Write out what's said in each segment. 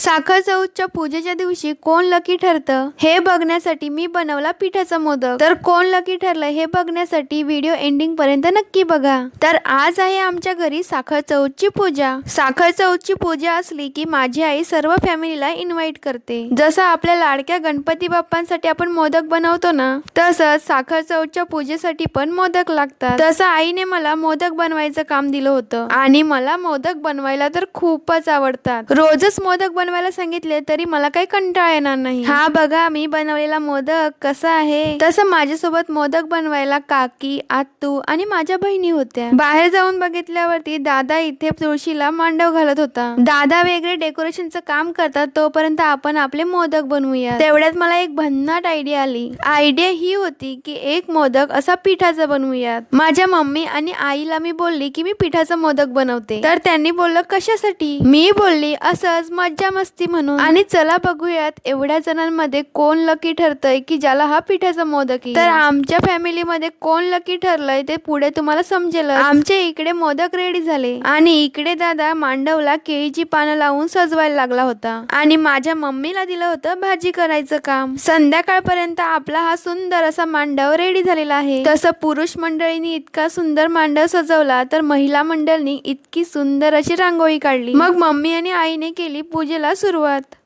साखर चौथच्या पूजेच्या दिवशी कोण लकी ठरतं? हे बघण्यासाठी मी बनवला पिठाचा मोदक. तर कोण लकी ठरलं हे बघण्यासाठी व्हिडिओ एंडिंग पर्यंत नक्की बघा. तर आज आहे आमच्या घरी साखर चौथची पूजा. साखर चौथची पूजा असली की माझी आई सर्व फॅमिलीला इन्व्हाइट करते. जसं आपल्या लाडक्या गणपती बाप्पांसाठी आपण मोदक बनवतो ना तसंच साखर चौथच्या पूजेसाठी पण मोदक लागतात. तसं आईने मला मोदक बनवायचं काम दिलं होतं. आणि मला मोदक बनवायला तर खूपच आवडतात. रोजच मोदक बनवायला सांगितले तरी मला काही कंटाळा येणार नाही. हा बघा मी बनवलेला मोदक कसा आहे? तसं माझ्यासोबत मोदक बनवायला काकी आत्तू आणि माझ्या बहिणी होत्या. बाहेर जाऊन बघितल्यावरती दादा इथे तुळशीला मांडव घालत होता. दादा वेगळे डेकोरेशनचं काम करतात तोपर्यंत आपण आपले मोदक बनवूया तेवढ्यात मला एक भन्नाट आयडिया आली. आयडिया ही होती की एक मोदक असा पिठाचा बनवूयात. माझ्या मम्मी आणि आईला मी बोलली की मी पिठाचा मोदक बनवते. तर त्यांनी बोललं कशासाठी? मी बोलली असंच मज्जा मस्ती म्हणून. आणि चला बघूयात एवढ्या जणांमध्ये कोण लकी ठरतंय की ज्याला हा पिठाचा मोदक. तर आमच्या फॅमिलीमध्ये कोण लकी ठरलंय ते पुढे तुम्हाला समजेल आमच्या इकडे मोदक रेडी झाले. आणि इकडे दादा मांडवला केळीची पानं लावून सजवायला लागला होता. आणि माझ्या मम्मीला दिलं होतं भाजी करायचं काम. संध्याकाळपर्यंत आपला हा सुंदर असा मांडव रेडी झालेला आहे. तसं पुरुष मंडळींनी इतका सुंदर मांडव सजवला तर महिला मंडळींनी इतकी सुंदर अशी रांगोळी काढली. मग मम्मी आणि आईने केली पूजेला सुरुवात.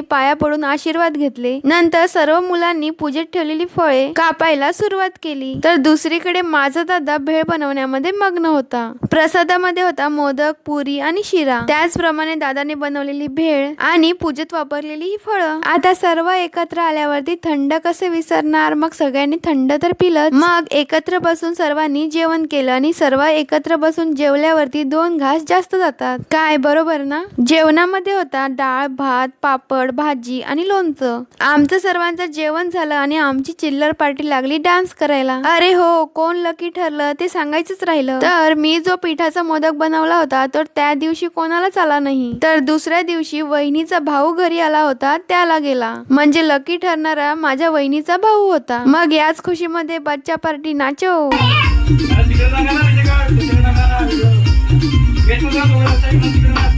पाया पडून आशीर्वाद घेतले. नंतर सर्व मुलांनी पूजेत ठेवलेली फळे कापायला सुरुवात केली. तर दुसरीकडे माझा दादा भेळ बनवण्यामध्ये मग्न होता. प्रसादामध्ये होता मोदक पुरी आणि शिरा. त्याचप्रमाणे दादाने बनवलेली भेळ आणि पूजेत वापरलेली ही फळं. आता सर्व एकत्र आल्यावरती थंड कसे विसरणार? मग सगळ्यांनी थंड तर पिलं मग एकत्र बसून सर्वांनी जेवण केलं आणि सर्व एकत्र बसून जेवल्यावरती दोन घास जास्त जातात. काय? बरोबर ना? जेवणामध्ये होता डाळ भात पापड भाजी आणि लोणचं. आमचं सर्वांचं जेवण झालं आणि आमची चिल्लर पार्टी लागली डान्स करायला. अरे हो कोण लकी ठरलं ते सांगायचंच राहिलं. तर मी जो पिठाचा मोदक बनवला होता तर त्या दिवशी कोणालाच आला नाही. तर दुसऱ्या दिवशी वहिनीचा भाऊ घरी आला होता त्याला गेला. म्हणजे लकी ठरणारा माझ्या वहिनीचा भाऊ होता. मग याच खुशीमध्ये बच्चा पार्टी नाचो.